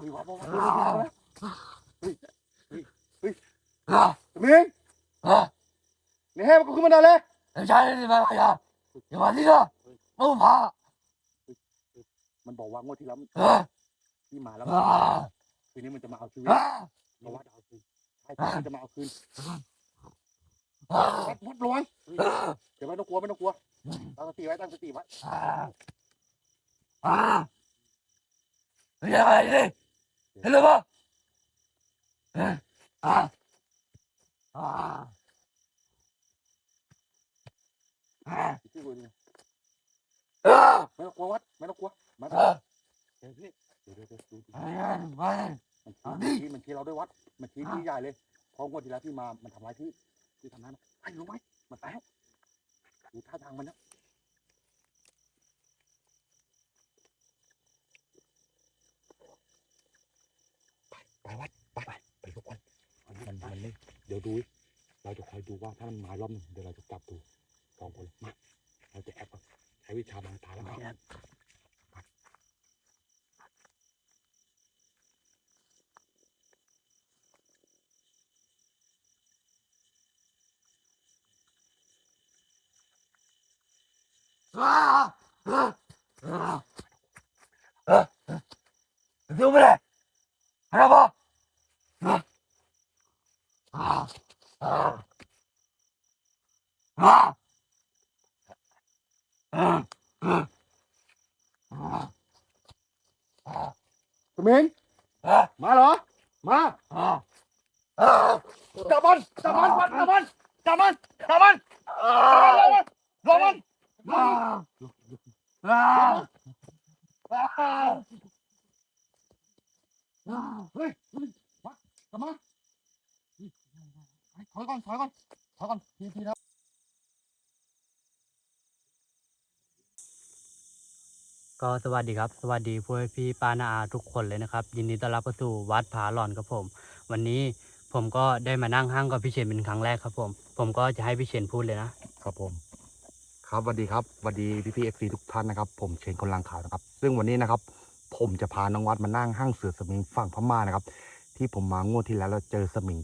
เฮ้ยวัดวัดวัดเฮ้ยเฮ้ยเฮ้ยเฮ้ยสมิงนี่ให้มันก็ขึ้นมาได้เลยใช่ไหมพยาอย่ามาที่นี่มึงพามันบอกว่างวดที่แล้วเออพี่มาแล้วอ่าคืนนี้มันจะมาเอาชีวิตอ่าเพราะว่าจะเอาคืนใช่มันจะมาเอาคืนอ่าวัดวัดระวังเดี๋ยวไม่ต้องกลัวไม่ต้องกลัวตั้งสติไว้ตั้งสติไว้อ่าอ่า เห็นหรือเปล่าเอออ่าอ่าอ่าพี่กูดิเออไม่ต้องกลัววัดไม่ต้องกลัวมาเออเดี๋ยวพี่เดี๋ยวเดี๋ยวเดี๋ยวดูดิไม่ไม่มันชี้มันชี้เราด้วยวัด มันชี้ที่ใหญ่เลยเพราะงวดที่แล้วพี่มามันทำร้ายพี่พี่ทำร้ายมันไอ้รู้ไหมมันแตกดูท่าทางมันนะไปไปวัดไปไปไปทุกคนมันมันไม่ เดี๋ยวดู เราจะคอยดูว่าถ้ามันมารอบหนึ่งเดี๋ยวเราจะจับดูสองคนเลยมาเราจะแอบก่อนใช้วิชาบังตาแล้วครับอ่าอ่าอ่าอ่าดูไปเลยอะไรบ้าง อ่าอ่าอ่าอ่าอ่าอ่าสมิงอ่ามาเหร ถอยก่อนถอยก่อนถอยก่อนทีทีแล้วก็สวัสดีครับ สวัสดีพวกพี่ป้านาอาทุกคนเลยนะครับ ยินดีต้อนรับเข้าสู่วัดผาหลอนครับผม วันนี้ผมก็ได้มานั่งห้างกับพี่เชนเป็นครั้งแรกครับผม ผมก็จะให้พี่เชนพูดเลยนะครับผม ครับสวัสดีครับสวัสดีพี่พี่เอฟซีทุกท่านนะครับ ผมเชนคนลังข่าวนะครับ ซึ่งวันนี้นะครับ ผมจะพาน้องวัดมานั่งห้างเสือสมิงฝั่งพม่านะครับ ที่ผมมางวดที่แล้วเราเจอสมิง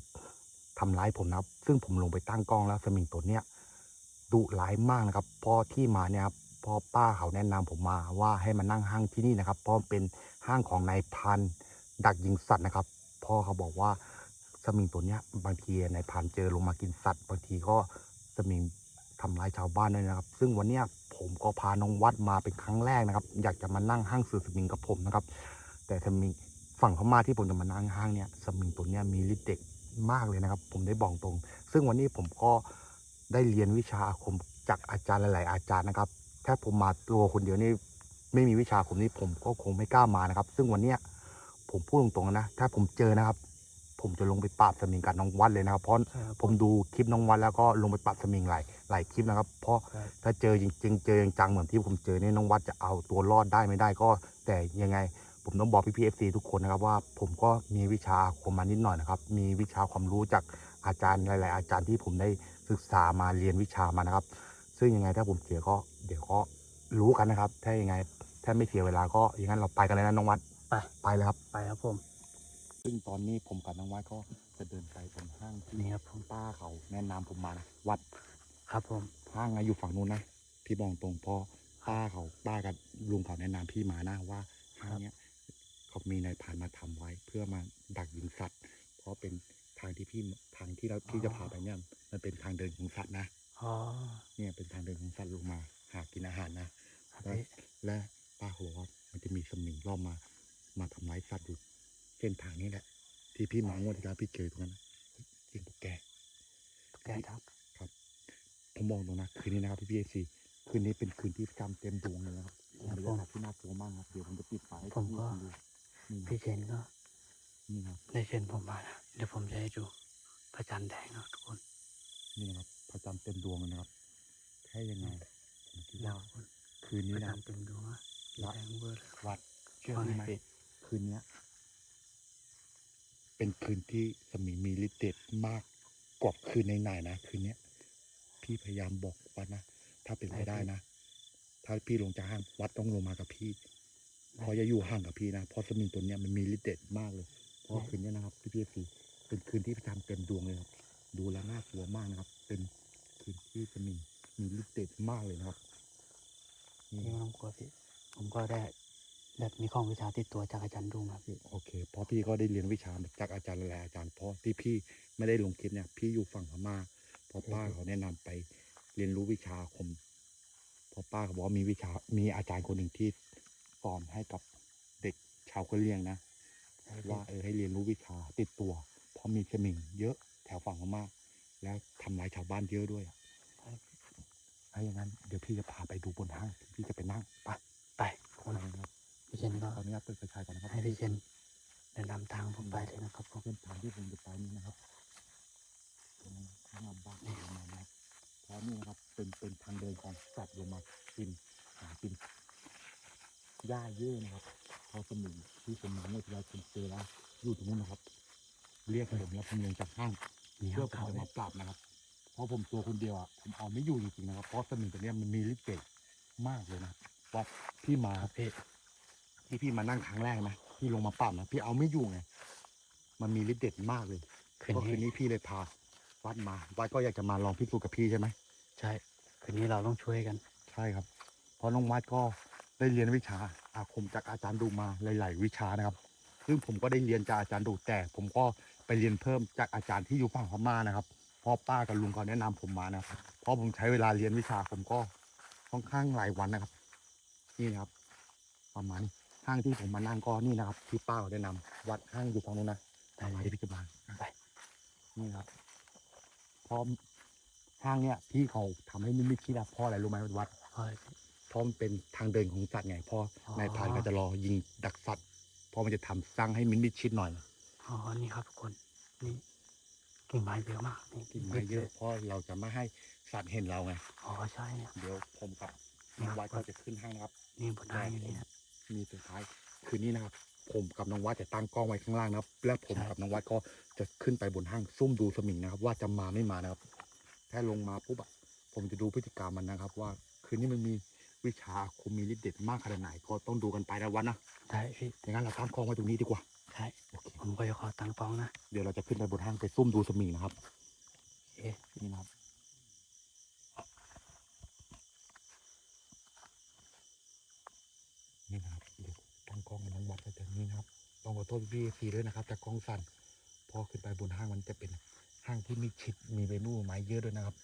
ทำร้ายผมนะครับ ซึ่งผมลงไปตั้งกล้องแล้วสมิงตัวเนี้ยดุร้ายมากนะครับเพอที่มาเนี่ยครับพอป้าเขาแนะนำผมมาว่าให้มานั่งห้างที่นี่นะครับเพราะเป็นห้างของนายพันดักยิงสัตว์นะครับพ่อเขาบอกว่าสมิงตัวเนี้ยบางทีนายพันเจอลงมากินสัตว์ บางทีก็สมิงทำร้ายชาวบ้านด้วยนะครับ ซึ่งวันเนี้ยผมก็พาน้องวัดมาเป็นครั้งแรกนะครับ อยากจะมานั่งห้างสือสมิงกับผมนะครับ แต่สมิงฝั่งพม่าที่ผมจะมานั่งห้างเนี่ยสมิงตัวเนี้ยมีฤทธิ์เด็ก มากเลยนะครับ ผมได้บอกตรง ซึ่งวันนี้ผมก็ได้เรียนวิชาอาคมจากอาจารย์หลาย ๆ อาจารย์นะครับถ้าผมมาตัวคนเดียวนี่ไม่มีวิชาผมนี่ผมก็คงไม่กล้ามานะครับ ซึ่งวันเนี้ยผมพูดตรงๆนะ ถ้าผมเจอนะครับ ผมจะลงไปปราบสมิงกับน้องวัดเลยนะครับ เพราะผมดูคลิปน้องวัดแล้วก็ลงไปปราบสมิงหลายหลายคลิปนะครับ เพราะครับถ้าเจอจริงๆเจอจังๆเหมือนที่ผมเจอเนี่ยน้องวัดจะเอาตัวรอดได้ไม่ได้ก็ แต่ยังไง ผมต้องบอกพี่พีเอฟซีทุกคนนะครับว่า ผมก็มีวิชาอาคมมานิดหน่อยนะครับ มีวิชาความรู้จากอาจารย์หลาย ๆ อาจารย์ที่ผมได้ศึกษามาเรียนวิชามานะครับ ซึ่งยังไงถ้าผมเจอก็เดี๋ยวก็รู้กันนะครับ ถ้ายังไงถ้าไม่เสียเวลาก็อย่างนั้นเราไปกันเลยนะน้องวัดไปไปเลยครับไปครับผม ซึ่งตอนนี้ผมกับน้องวัดก็จะเดินไปตรงห้างที่นี่ครับผมป้าเขาแนะนำผมมานะวัดครับผมห้างอะอยู่ฝั่งนู้นนะพี่บอกตรงเพราะป้าเขาป้ากับลุงเขาแนะนำพี่มานะว่าห้างเนี้ย เขามีนายพรานมาทำไว้ เพื่อมาดักยิงสัตว์ เพราะเป็นทางที่พี่ทางที่เราที่จะพาไปเนี่ยมันเป็นทางเดินของสัตว์นะอ๋อเนี่ยเป็นทางเดินของสัตว์ลงมา หากินอาหารนะครับพี่และป้าเขาบอกว่ามันจะมีสมิงรอบมา มาทำร้ายสัตว์อยู่เส้นทางนี้แหละ ที่พี่มางวดที่แล้วพี่เจอตรงนั้นนะจริงพวกแกแกครับผมมองตรงนะคืนนี้นะครับพี่พีเอซีคืนนี้เป็นคืนที่จำเต็มดวงเลยนะครับครับบรรยากาศที่น่ากลัวมากครับเดี๋ยวผมจะปิดไฟให้ผมก็พี่ๆดูนี่นะ พี่เชนก็นี่นะครับได้เชิญผมมานะเดี๋ยวผมจะให้ดูพระจันทร์แดงนะทุกคน นี่นะครับพระจันทร์เต็มดวงเลยนะครับแค่ยังไงผมคิดแล้ว่าวคุณคืนพนี้ระนะจันทร์เต็มดวงอะสีแดงเวอร์เลยวัดเชื่อว่าพี่ไงไหมพี่คืนเนี้ยเป็นคืนที่สมิงมีฤทธิ์เดชมากกว่าคืนไหนๆนะคืนเนี้ยพี่พยายามบอกวัดนะถ้าเป็นไปได้นะ ถ้าพี่ลงจากห้างวัดต้องลงมากับพี่ ได้เขาจะอยู่ห่างกับพี่นะเพราะสมิงตัวเนี้ยมันมีฤทธิ์เด็ดมากเลยเพราะคืนเนี้ยนะครับพี่พี่พีเป็นคืนที่พระจันทร์เต็มดวงเลยครับ ดูแลวน่ากลัวมากนะครับ เป็นคืนที่สมิงมีฤทธิ์เด็ดมากเลยนะครับนี่พี่ไม่ต้องกลัวพี่ผมก็ได้แบบมีของวิชาติดตัวจากอาจารย์ดุงครับพี่โอเคเพราะพี่ก็ได้เรียนวิชาจากอาจารย์หลายๆอาจารย์เพราะที่พี่ไม่ได้ลงคลิปเนี่ย พี่อยู่ฝั่งพม่าเพราะป้าเขาแนะนำไปเรียนรู้วิชาอาคมเพราะป้าเขาบอกว่ามีวิชามีอาจารย์คนหนึ่งที่ส อนให้กับเด็กชาวกะเหรี่ยงนะว่าเออให้เรียนรู้วิชาติดตัว เพราะมีสมิงเยอะแถวฝั่งพม่าแล้วทำลายชาวบ้านเยอะด้วยอะถ้าอย่างนั้นเดี๋ยวพี่จะพาไปดูบนห้างพี่จะไปนั่งไปไปคคนนนะครับพี่เชนก็ขออนุญาตเปิดไฟฉายก่อนนะครับให้พี่เชนแนะนำทางผมไปเลยนะครับผมเส้นทางที่ผมจะไปนี้นะครับข้างหน้าบ้านประมาณนะครับเพราะนี่นะครับเป็นเป็นทางเดินของสัตว์ลงมากินหากิน หญ้าเยอะนะครับเพราะสมิงที่ผมมาเมื่อที่เราผมเจอแล้วอยู่ตรงนู้นนะครับ เรียกผมแล้วผมลงจากห้างมีเพื่ห้าองผมเขาจะเลมายปราบนะครับ เพราะผมตัวคนเดียวอะผมเอาไม่อยู่จริงๆนะครับเพราะสมิงตัวเนี้ยมันมีฤทธิ์เดชมากเลยนะว่าพี่มาครับพี่ที่พี่มานั่งครั้งแรกนะพี่ลงมาปราบนะพี่เอาไม่อยู่ไงมันมีฤทธิ์เดชมากเลยคืนก็คืนนี้นี้พี่เลยพาวัดมาวัดก็อยากจะมาลองพิสูจน์กับพี่ใช่ไหมใช่คืนนี้เราต้องช่วยกัน ใช่ครับ เพราะน้องวัดก็ ได้เรียนวิชาอาคมจากอาจารย์ดูมาหลาย ๆ วิชานะครับ ซึ่งผมก็ได้เรียนจากอาจารย์ดูแต่ผมก็ไปเรียนเพิ่มจากอาจารย์ที่อยู่ฝั่งพม่านะครับพราะป้ากับลุงเขาแนะนำผมมานะครับเพราะผมใช้เวลาเรียนวิชาผมก็ค่อนข้างหลายวันนะครับ นี่นะครับ ประมาณนี้ห้างที่ผมมานั่งก็นี่นะครับที่ป้าเขาแนะนำวัดห้างอยู่ฝั่งนู้นนะได้มาที่พิจารณาไปนี่ครับพราะห้างเนี้ยพี่เขาทำให้มิมิคิดอะเพราะอะไรรู้ไหมวัด ราะมันเป็นทางเดินของสัตว์ไงเพราะอ๋อนายพรานก็จะรอยิงดักสัตว์เพราะมันจะทำสร้างให้มิมิดชิดหน่อยอ๋อ นี่ครับทุกคน นี่กิ่งไม้เยอะมากนี่กิ่งไม้เยอะเพราะเราจะไม่ให้สัตว์เห็นเราไงอ๋อใช่เนี่ย เดี๋ยวผมกับน้องวัดก็จะขึ้นห้างนะครับ นี่บนได้อยู่นี่นะมีสุดท้ายคืนนี้นะครับ ผมกับน้องวัดจะตั้งกล้องไว้ข้างล่างนะครับ และผมใช่กับน้องวัดก็จะขึ้นไปบนห้างซุ่มดูสมิงนะครับ ว่าจะมาไม่มานะครับแค่ลงมาปุ๊บอะผมจะดูพฤติกรรมมันนะครับ ว่าคืนนี้มันมี วิชาอาคมมีฤทธิ์เด็ดมากขนาดไหนก็ต้องดูกันไปนะวัดนะใช่พี่อย่างนั้นเราตั้งกล้องไว้ตรงนี้ดีกว่า ใช่โอเคผมก็จะขอตั้งกล้องนะ เดี๋ยวเราจะขึ้นไปบนห้างไปซุ่มดูสมิงนะครับเอ๊ะนี่นะครับนี่นะครับเดี๋ยวตั้งกล้องน้องวัดไว้ตรงนี้นะครับต้องขอโทษพี่ซีด้วยนะครับแต่กล้องสั่นพอขึ้นไปบนห้างมันจะเป็นห้างที่มีชิดมีใบมู่ไม้เยอะด้วยนะครับ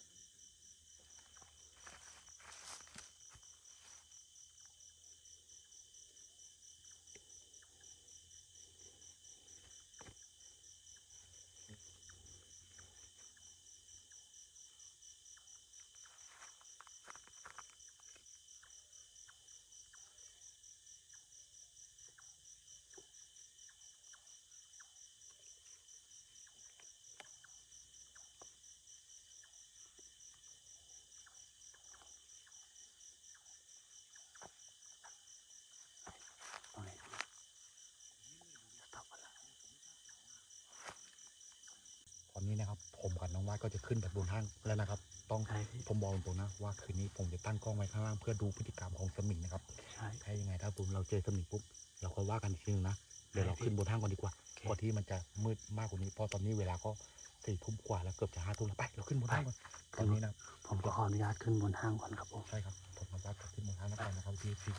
ตรงไหนตอบกันละ ตอนนี้นะครับ ผมกับน้องวัดก็จะขึ้นไปบนห้างแล้วนะครับ ต้องใช่พี่ผมบอกตรงๆนะว่าคืนนี้ผมจะตั้งกล้องไว้ข้างล่างเพื่อดูพฤติกรรมของสมิงนะครับใช่ถ้ายังไงถ้าผมเราเจอสมิงปุ๊บเราก็ว่ากันอีกทีนึงนะเดี๋ยวเราขึ้นบนห้างก่อนดีกว่าโอเคก่อนที่มันจะมืดมากกว่านี้เพราะตอนนี้เวลาก็สี่ทุ่มกว่าแล้วเกือบจะห้าทุ่มแล้วไปเราขึ้นบนห้างก่อนตอนนี้นะครับผมก็ขออนุญาตขึ้นบนห้างก่อนครับผมใช่ครับผมกับวัดก็ขึ้นบนห้างแล้วกันนะครับพี่พี่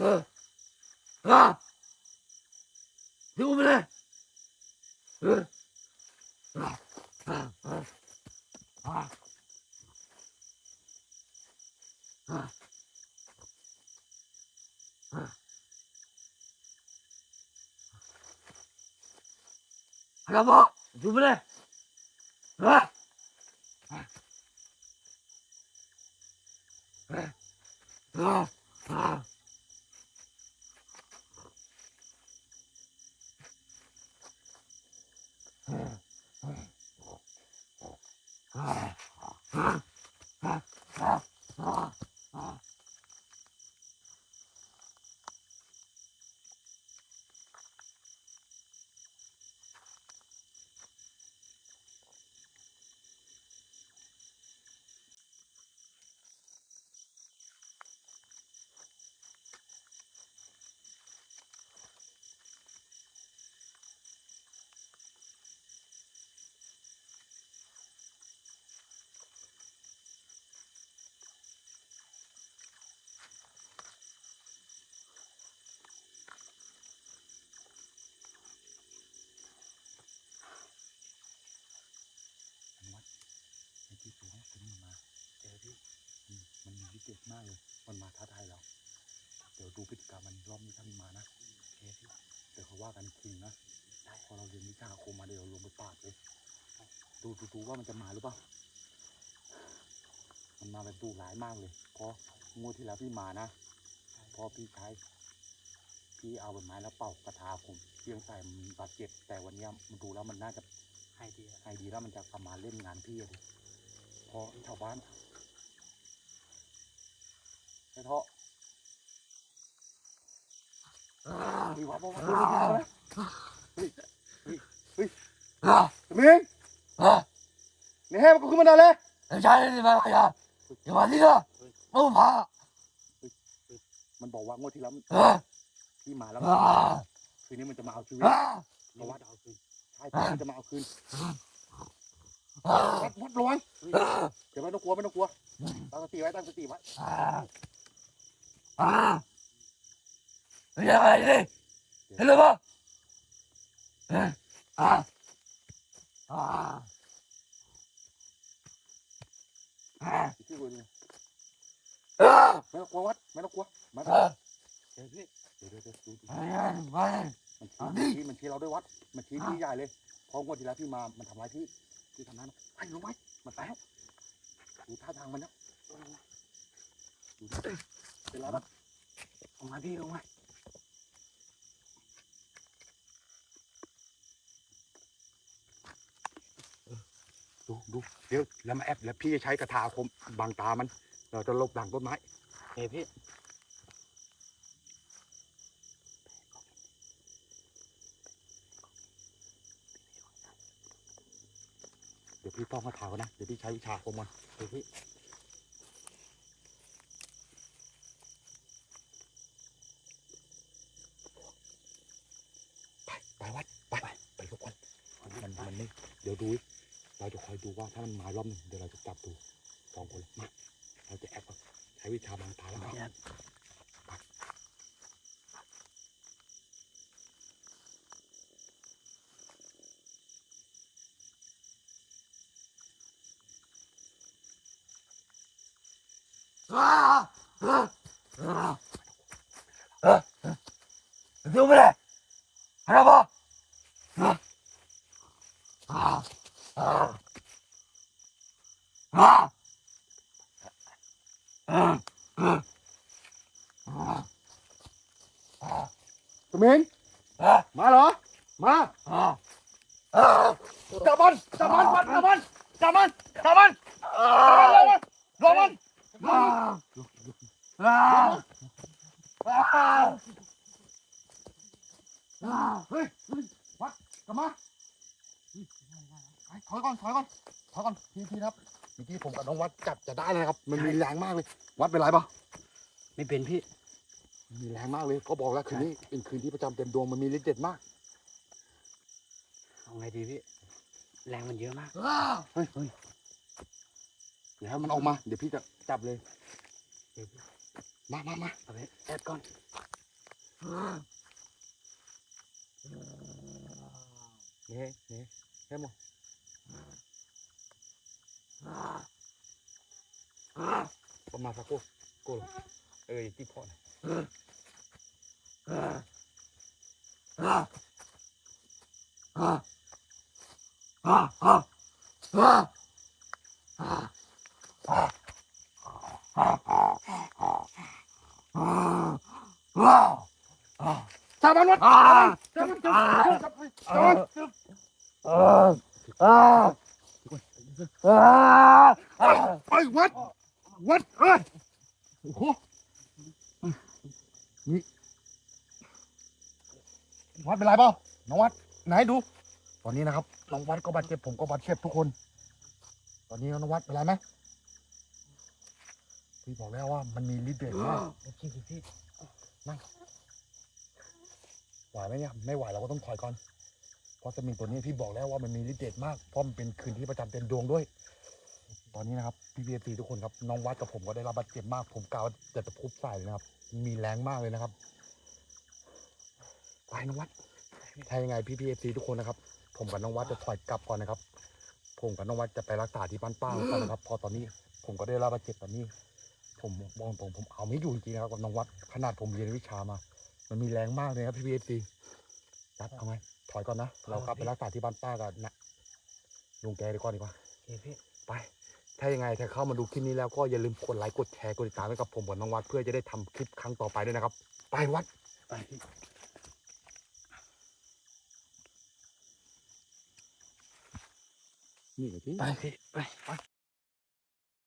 ờ à thì ôm lên ờ à à à à à à à à à à รอบนี้ถ้ามันมานะโอเคพี่เดี๋ยวเขาว่ากันจริงนะพอเราเรียนวิชาอาคมมาเดี๋ยวเราลงไปปราบเลยดูดูดูว่ามันจะมาหรือเปล่ามันมาแบบดุร้ายมากเลยเพราะงวดที่แล้วพี่มานะเพราะพี่ใช้พี่เอาใบไม้แล้วเป่ากระทาผมเพียงใส่มันบาดเจ็บ แต่วันเนี้ยมันดูแล้วมันน่าจะให้ดีอะไอดีแล้วมันจะกลับมาเล่นงานพี่เลยเพราะชาวบ้านไอ้เถาะ มีวัดบอกว่าเฮ้ยเฮ้ยเฮ้ย Ah, สมิง ah. นี่ให้มันก็ขึ้นมาได้เลย Cari di mana ya? Di mana dia? Mau apa? มันบอกว่างวดที่แล้ว Ah, พี่มาแล้ว ah, คืนนี้มันจะมาเอาชีวิต ah, นี่มันจะเอาคืนใช่พี่มันจะมาเอาคืน ah, วัดวัดระวังเดี๋ยวไม่ต้องกลัวไม่ต้องกลัวตั้งสติไว้ตั้งสติไว้ ah, ah. Dia mana ini? Hello, Pak. Eh, ah, ah, ah, พี่กลัวดิ ah, ไม่ต้องกลัววัดไม่ต้องกลัวไม่ต้อง ah. เดี๋ยวพี่เดี๋ยวเดี๋ยวเดี๋ยวดูดิ Ayan, ayan. มันชี้มันชี้เราด้วยวัด มันชี้พี่ใหญ่เลยเพองวดที่แล้วพี่มามันทำร้ายพี่พี่ทำนั้นไอ้ลงไว้มันไปแล้วดูท่าทางมันนะดูดิเป็นไรบ้างลงมาพี่ลงมา ดูดูเดี๋ยวแล้วมาแอบแล้วพี่จะใช้กระทาคมบังตามัน เราจะหลบหลังต้นไม้เฮ้พี่เดี๋ยวพี่ต้องกระถาก่อนนะเดี๋ยวพี่ใช้วิชาอาคมมันเดี๋ยวพี่ ไปไปวัดไปไปทุกคนมันมันไม่เดี๋ยวดูดิเราจะคอยดูว่า ถ้ามันมารอบหนึ่งเดี๋ยวเราจะจับดูสองคนมาเราจะแอบก่อนใช้วิชาบางตาแล้วครับ Ah, ah, ah. Ah, ah. Itu boleh? Kenapa? Ah, ah, ah. Ah. Ah, ah. Ah. Ah. สมิง Ah. มาเหรอ มาจับมันจับมันวัดจับมันจับมันจับมัน Ah. จับมันลงมันเฮ้ยวัดกลับมาถอยก่อนถอยก่อนถอยก่อนทีทีนะครับเมื่อกี้ผมกับน้องวัดจับจะได้เลยครับ มันมีแรงมากเลย วัดเป็นไรปะไม่เป็นพี่ มีแรงมากเลยก็บอกแล้วคืนนี้เป็นคืนที่ประจำเต็มดวงมันมีฤทธิ์เด็ดมากเอาไงดีพี่แรงมันเยอะมาก Ah. เฮ้ยเฮ้ยเดี๋ยวให้มันออกมา เดี๋ยวพี่จะจับเลยเดี๋ยวพี่มามามาเอาไปแอบก่อน Ah. เน่เน่เฮ้ยโม Ah. Ah. ประมาณสักโก้โก้เออที่พ่อนะ Ah. Ah. Ah. ชาวบ้า นวัดชาวบ้านชาวบ้านไอ้ยวัดวัดเอ้ยโอ้โหนี่วัดเป็นไรเปล่าน้องวัด ไหนดู ตอนนี้นะครับน้องวัดก็บาดเจ็บผมก็บาดเจ็บทุกคน ตอนนี้น้องวัดเป็นไรไหมพี่บอกแล้วว่ามันมีฤทธิ์เดชมากพี่พี่พี่นั่งไหวไหมเนี่ยไม่ไหวเราก็ต้องถอยก่อนเพราะสมิงตัวนี้พี่บอกแล้วว่ามันมีฤทธิ์เดชมากเพราะมันเป็นคืนที่ประจำเต็มดวงด้วย ตอนนี้นะครับพี่พีเอฟีทุกคนครับน้องวัดกับผมก็ได้รับบาดเจ็บมาก ผมกล่าวว่าจะตะพุบใส่เลยนะครับ มีแรงมากเลยนะครับไปน้องวัดถ้ายังไงพี่พีเอฟีทุกคนนะครับ ผมกับน้องวัดจะถอยกลับก่อนนะครับ ผมกับน้องวัดจะไปรักษาที่บ้านป้าก่อนนะครับเพอตอนนี้ผมก็ได้รับบาดเจ็บตอนนี้ ผมมองตรงผมเอาไม่อยู่จริงๆนะครับกับน้องวัดขนาดผมเรียนวิชามา มันมีแรงมากเลยครับพี่พีเอฟีจัดเอาไงถอยก่อนนะ เรากลับไปรักษาที่บ้านป้ากันนะลุงแกดีกว่าดีกว่าไป ถ้ายังไงถ้าเข้ามาดูคลิปนี้แล้วก็อย่าลืมกดไลค์กดแชร์กดติดตามให้กับผมกับน้องวัดเพื่อจะได้ทำคลิปครั้งต่อไปด้วยนะครับ ไปวัดไปพี่นี่เลยพี่ ไปพี่ไป